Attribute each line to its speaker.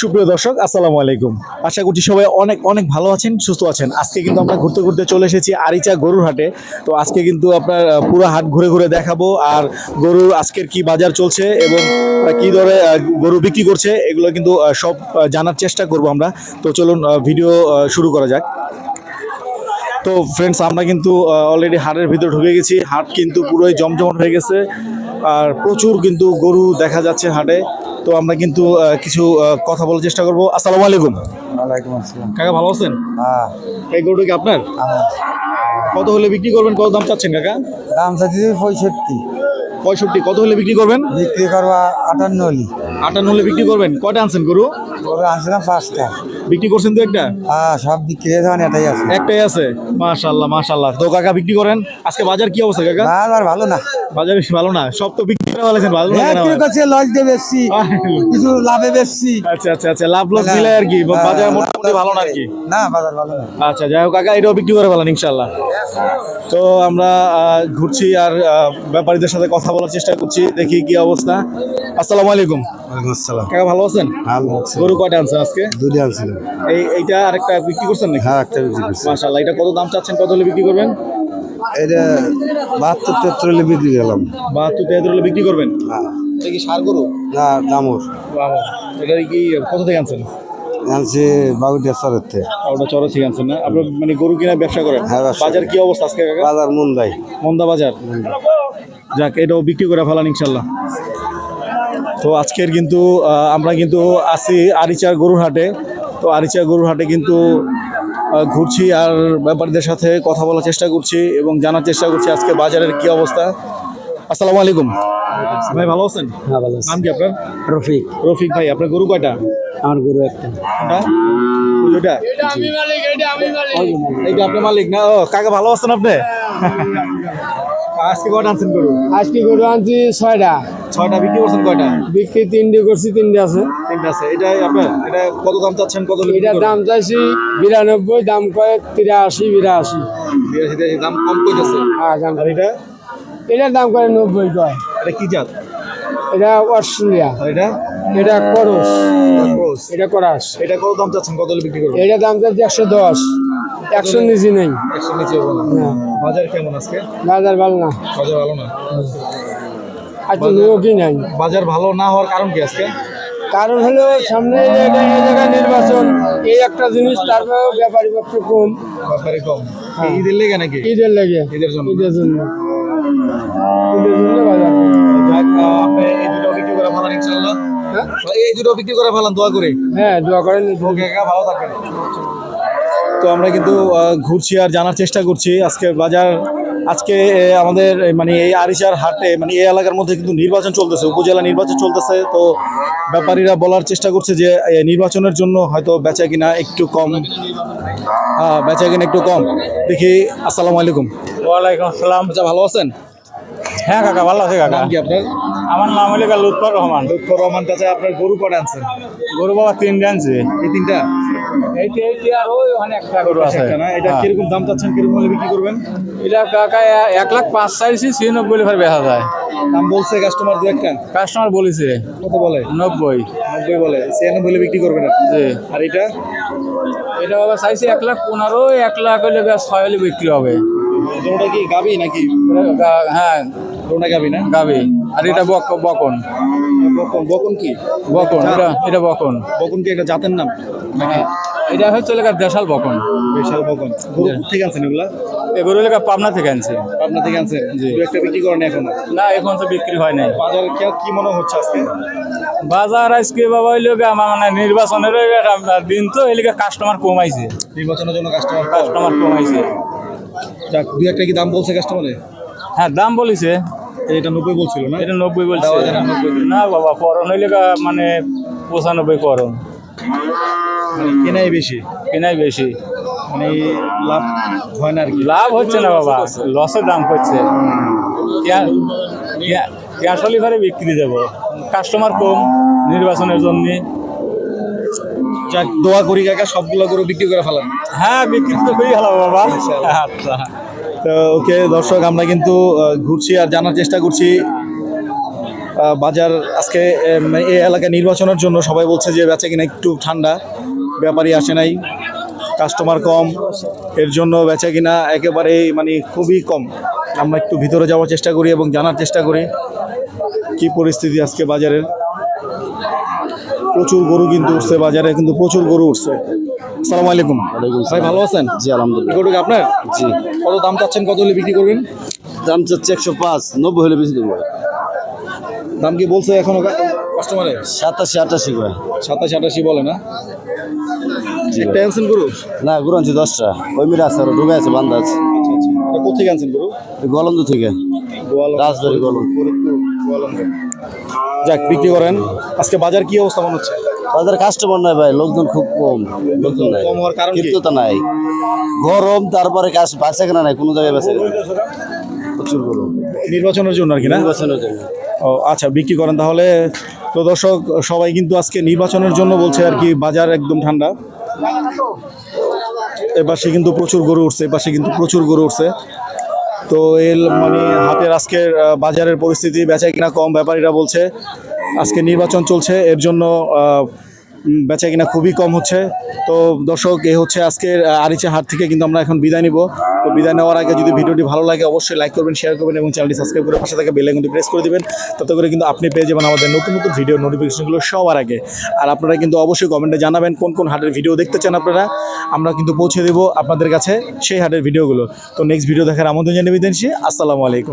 Speaker 1: সুপ্রিয় দর্শক, আসসালামু আলাইকুম। আশা করছি সবাই অনেক অনেক ভালো আছেন, সুস্থ আছেন। আজকে কিন্তু আমরা ঘুরতে ঘুরতে চলে এসেছি আরিচা গরুর হাটে। তো আজকে কিন্তু আপনার পুরো হাট ঘুরে ঘুরে দেখাবো আর গরুর আজকের কি বাজার চলছে এবং কি দরে গরু বিক্রি করছে, এগুলো কিন্তু সব জানার চেষ্টা করব আমরা। তো চলুন ভিডিও শুরু করা যাক। তো ফ্রেন্ডস আমরা কিন্তু অলরেডি হাটের ভিতরে ঢুকে গেছি। হাট কিন্তু পুরোই জমজমাট হয়ে গেছে। আর প্রচুর কিন্তু গরু দেখা যাচ্ছে হাটে। তো আমরা কিন্তু কিছু কথা বলার চেষ্টা করব। আসসালামু আলাইকুম।
Speaker 2: ওয়ালাইকুম আসসালাম।
Speaker 1: কাকা ভালো আছেন?
Speaker 2: হ্যাঁ।
Speaker 1: এই গরুটা কি আপনার? কত হলে বিক্রি করবেন? কত দাম চাচ্ছেন কাকা?
Speaker 2: দাম চাচ্ছি পঁয়ষট্টি।
Speaker 1: পঁয়ষট্টি। কত হলে বিক্রি করবেন?
Speaker 2: বিক্রি করবা আটান্ন হলে।
Speaker 1: আটান্ন হলে বিক্রি করবেন। কয়টা আনছেন গরু?
Speaker 2: ওরা আনছিলাম পাঁচটা।
Speaker 1: বিক্রি করছেন তো একটা?
Speaker 2: হ্যাঁ সব বিক্রি হয়ে যাওয়ান এটাই আছে।
Speaker 1: একটাই আছে? মাশাল্লাহ মাশাল্লাহ। তো কাকা বিক্রি করেন? আজকে বাজার কি অবস্থা কাকা?
Speaker 2: না আর ভালো না।
Speaker 1: বাজার বেশি ভালো না? সব তো বিক্রি করে ফেলেছেন ভালো না
Speaker 2: বিক্রি করছে লজ দিয়ে বেশছি কিছু লাভে বেচছি।
Speaker 1: আচ্ছা আচ্ছা আচ্ছা লাভ লস মিলে আর কি বাজার মোটামুটি ভালো না আর কি?
Speaker 2: না বাজার ভালো না।
Speaker 1: আচ্ছা যাই হোক কাকা এটাও বিক্রি করে ফেলান ইনশাল্লাহ। তো আমরা আহ, ঘুরছি আর আহ, ব্যাপারীদের সাথে কথা বলার চেষ্টা করছি দেখি কি অবস্থা। আসসালামু আলাইকুম।
Speaker 2: ওয়ালাইকুম আসসালাম।
Speaker 1: কাকা ভালো আছেন?
Speaker 2: ভালো আছে।
Speaker 1: গরু কয়টা আনছেন আজকে?
Speaker 2: দুধে আনছিলাম।
Speaker 1: এই এইটা আরেকটা বিক্রি করছেন নাকি?
Speaker 2: হ্যাঁ একটা বিক্রি করছি।
Speaker 1: মাশাআল্লাহ এটা কত দাম চাচ্ছেন? কত হলে বিক্রি করবেন?
Speaker 2: এটা বাহাত্তর তেত্তর হলে বিক্রি গেলাম
Speaker 1: বাহাত্তর তেহাত্তর হলে বিক্রি করবেন?
Speaker 2: হ্যাঁ।
Speaker 1: এটা কি সার গরু?
Speaker 2: না দামর
Speaker 1: এটা কি কত থেকে আনছেন?
Speaker 2: আনছি বাগুটিয়া সরের থেকে।
Speaker 1: ওটা চড়া থেকে আনছেন না? আপনার মানে গরু কিনা ব্যবসা করেন?
Speaker 2: হ্যাঁ,
Speaker 1: বাজার কি অবস্থা আজকে
Speaker 2: বাজার মুন্দাই
Speaker 1: মন্দা বাজার। যাক এটাও বিক্রি করে ফেলান ইনশাল্লাহ তো আজকের কিন্তু আমরা কিন্তু আছি আরিচার গরুর হাটে। তো আরিচা গরুর হাটে কিন্তু ঘুরছি আর ব্যাপারীদের সাথে কথা বলার চেষ্টা করছি এবং জানার চেষ্টা করছি আজকে বাজারের কি অবস্থা। আসসালামু আলাইকুম। ভাই ভালো আছেন?
Speaker 2: হ্যাঁ ভালো
Speaker 1: নাম কি আপনার?
Speaker 2: রফিক।
Speaker 1: রফিক ভাই আপনার গরু কয়টা?
Speaker 2: আমার গরু একটা।
Speaker 1: কোনটা? ওইটা? এইটা আপনার মালিক না? ও কাকা ভালো আছেন আপনি? আজকে কয়টা আনছেন গরু?
Speaker 3: আজকে গরু আনছি ছয়টা।
Speaker 1: ছয়টা বিক্রি করছেন কয়টা?
Speaker 3: বিক্রি তিনটে করছি তিনটে আছে।
Speaker 1: তিনটা আছে। এটা আপনার এটা কত দাম চাচ্ছেন? কত
Speaker 3: এটার দাম চাইছি বিরানব্বই দাম কয় তিরাশি বিরাশি।
Speaker 1: বিরাশি, দাম কম কইতেছে।
Speaker 3: হ্যাঁ দাম
Speaker 1: আর এটা?
Speaker 3: এটার দাম করে নব্বই কয়।
Speaker 1: এটা কি জাত?
Speaker 3: এটা অস্ট্রেলিয়া।
Speaker 1: এটা?
Speaker 3: এটা করস। এটা করাস।
Speaker 1: এটা কত দাম চাচ্ছেন? কত বিক্রি করবেন?
Speaker 3: এটার দাম চাইছি একশো দশ। একশো নিচে নেই।
Speaker 1: একশো নিচে হবে না।
Speaker 3: না
Speaker 1: বাজার কেমন আজকে?
Speaker 3: বাজার ভালো না।
Speaker 1: বাজার ভালো না?
Speaker 3: আজকে লোকই নাই।
Speaker 1: বাজার ভালো না হওয়ার কারণ কি আজকে?
Speaker 3: কারণ হলো সামনে জায়গায়- নির্বাচন। এই একটা জিনিস তারপরেও ব্যাপারী পত্র কম।
Speaker 1: ব্যাপারে কম।
Speaker 3: হ্যাঁ।
Speaker 1: ঈদের লেগে নাকি?
Speaker 3: ঈদের লেগে।
Speaker 1: ঈদের জন্য।
Speaker 3: ঈদের জন্য। ঈদের জন্য বাজার
Speaker 1: আপনি এই দুটো বিক্রি করে ফেলান ইনশাল্লাহ
Speaker 3: হ্যাঁ?
Speaker 1: এই দুটো বিক্রি করে ফেলান দোয়া করে।
Speaker 3: হ্যাঁ দোয়া করেন।
Speaker 1: ভালো থাকবেন। তো আমরা কিন্তু ঘুরছি আর জানার চেষ্টা করছি। আজকে বাজার আজকে আমাদের মানে এই আরিচার হাটে মানে এই এলাকার মধ্যে কিন্তু নির্বাচন চলতেছে উপজেলা নির্বাচন চলতেছে। তো ব্যাপারীরা বলার চেষ্টা করছে যে নির্বাচনের জন্য হয়তো বেচা কিনা একটু কম। হ্যাঁ বেচা কিনা একটু কম। দেখি আসসালামু আলাইকুম।
Speaker 3: ওয়ালাইকুম আসসালাম।
Speaker 1: আচ্ছা ভালো আছেন?
Speaker 3: হ্যাঁ কাকা ভালো আছে কাকা।
Speaker 1: কি আপনার?
Speaker 3: আমার নাম হলো লুৎফর রহমান।
Speaker 1: লুৎফর রহমান কাছে আপনার গরু কটা আনছেন?
Speaker 3: গরু বাবা তিনটে আনছে।
Speaker 1: এই তিনটা?
Speaker 3: এইটি এইটি আর ওই একটা গরু আছে।
Speaker 1: না? এটা
Speaker 3: হ্যাঁ।
Speaker 1: কীরকম দাম চাচ্ছেন কীরকম হলে বিক্রি করবেন?
Speaker 3: এটা কাকা এক লাখ পাঁচ চাইছি ছিয়ানব্বই লিভার বেচা যায়।
Speaker 1: দাম বলছে কাস্টমার দু একটা?
Speaker 3: কাস্টমার বলেছে।
Speaker 1: কত বলে?
Speaker 3: নব্বই।
Speaker 1: নব্বই বলে। ছিয়ানব্বই হলে বিক্রি করবেন।
Speaker 3: জি।
Speaker 1: আর এটা?
Speaker 3: এটা বাবা চাইছি এক লাখ পনেরো এক লাখ হলে ছয় হলে বিক্রি হবে।
Speaker 1: ওটা কি গাবি নাকি?
Speaker 3: হ্যাঁ।
Speaker 1: ওটা গাবি না?
Speaker 3: গাবি। আর এটা বকন।
Speaker 1: বকন বকন কি?
Speaker 3: বকন এটা এটা বকন।
Speaker 1: বকন কি জাতের নাম?
Speaker 3: হ্যাঁ, এটা হচ্ছে লেখা দেশাল বকন।
Speaker 1: বিশাল বকন। থেকে আনছেন এগুলা?
Speaker 3: এগুলো লেখা পাবনা থেকে আনছে।
Speaker 1: পাবনা থেকে আনছেন?
Speaker 3: জি।
Speaker 1: একটা বিক্রি করেন এখন?
Speaker 3: না এখন তো বিক্রি হয় নাই।
Speaker 1: বাজার কি- মনে হচ্ছে আজকে?
Speaker 3: বাজার আজকে বাবা ওই লোক আমার মানে নির্বাচনের দিন তো এই কাস্টমার কমাইছে।
Speaker 1: নির্বাচনের জন্য কাস্টমার
Speaker 3: কাস্টমার কমাইছে।
Speaker 1: যাক দু একটা কি দাম বলছে কাস্টমারে
Speaker 3: হ্যাঁ দাম বলিছে।
Speaker 1: এটা নব্বই বলছিল না?
Speaker 3: এটা নব্বই বলছে।
Speaker 1: না,
Speaker 3: বাবা করণ হইলে মানে পঁচানব্বই করণ।
Speaker 1: মানে কেনাই বেশি।
Speaker 3: কেনাই বেশি।
Speaker 1: মানে লাভ হয় না আর কি।
Speaker 3: লাভ হচ্ছে না বাবা। লসের দাম হচ্ছে। ক্যাশ লিভারে বিক্রি দেবো। কাস্টমার কম নির্বাচনের জন্য।
Speaker 1: যাক দোয়া করি কাকা সবগুলো গরু বিক্রি করে ফেলান
Speaker 3: হ্যাঁ বিক্রি তো করি হলো বাবা। আচ্ছা।
Speaker 1: ওকে, দর্শক, আমরা কিন্তু ঘুরছি আর জানার চেষ্টা করছি। বাজার আজকে এই এলাকায় নির্বাচনের জন্য সবাই বলছে যে বেচা কিনা একটু ঠান্ডা ব্যাপারী আসে নাই। কাস্টমার কম, এর জন্য বেচা কিনা একেবারেই মানে খুবই কম। আমরা একটু ভিতরে যাওয়ার চেষ্টা করি এবং জানার চেষ্টা করি, কি পরিস্থিতি আজকে বাজারের। প্রচুর গরু কিন্তু উঠছে বাজারে, কিন্তু প্রচুর গরু উঠছে। আসসালামু আলাইকুম। ভাই ভালো আছেন?
Speaker 2: জি আলহামদুলিল্লাহ।
Speaker 1: গরু আপনার?
Speaker 2: জি।
Speaker 1: কত দাম চাচ্ছেন? কত হলে বিক্রি করবেন?
Speaker 2: দাম চাচ্ছে একশো পাঁচ নব্বই হলে বেশি দেবো
Speaker 1: দাম কি বলছে এখনও কাস্টমারে
Speaker 2: সাতাশি আটাশি করে।
Speaker 1: সাতাশ আটাশি বলে না? একটা আনছেন গরু?
Speaker 2: না গরু আনছি দশটা। ওই মিরা আছে আরও ঢুকে আছে বান্ধা আছে।
Speaker 1: এটা কোথেকে আনছেন গরু?
Speaker 2: গলন্দ থেকে। রাজবাড়ি গলন্দ
Speaker 1: যাক বিক্রি করেন। আজকে বাজার কি অবস্থা মনে হচ্ছে?
Speaker 2: বাজারে কাস্টমার নাই ভাই লোকজন খুব কম লোকজন নাই।
Speaker 1: কম হওয়ার কারণ
Speaker 2: কিন্তু নাই। গরম তারপরে কাজ বাঁচে কেনা নাই কোনো জায়গায় বাঁচে প্রচুর গরম।
Speaker 1: নির্বাচনের জন্য আর কি না?
Speaker 2: নির্বাচনের জন্য।
Speaker 1: ও আচ্ছা বিক্রি করেন তাহলে। তো দর্শক সবাই কিন্তু আজকে নির্বাচনের জন্য বলছে আর কি বাজার একদম ঠান্ডা। এপাশে কিন্তু প্রচুর গরু উঠছে এপাশে কিন্তু প্রচুর গরু উঠছে। তো এর মানে হাটের আজকের বাজারের পরিস্থিতি বেচা কিনা কম ব্যাপারীরা বলছে। আজকে নির্বাচন চলছে, এর জন্য বেচা কিনা খুবই কম হচ্ছে। তো দর্শক, এ হচ্ছে আজকের আরিচা হাট থেকে কিন্তু আমরা এখন বিদায় নিব। তো বিদায় নেওয়ার আগে যদি ভিডিওটি ভালো লাগে, অবশ্যই লাইক করবেন শেয়ার করবেন এবং চ্যানেলটি সাবস্ক্রাইব করে পাশে থাকা বেল আইকনটি প্রেস করে দেবেন। তাতে করে কিন্তু আপনি পেয়ে যাবেন আমাদের নতুন নতুন ভিডিও নোটিফিকেশনগুলো সবার আগে। আর আপনারা কিন্তু অবশ্যই কমেন্টে জানাবেন কোন কোন হাটের ভিডিও দেখতে চান আপনারা। আমরা কিন্তু পৌঁছে দেবো আপনাদের কাছে সেই হাটের ভিডিওগুলো তো নেক্সট ভিডিও দেখার আমন্ত্রণ জানিয়ে দিচ্ছি আসসালামু আলাইকুম।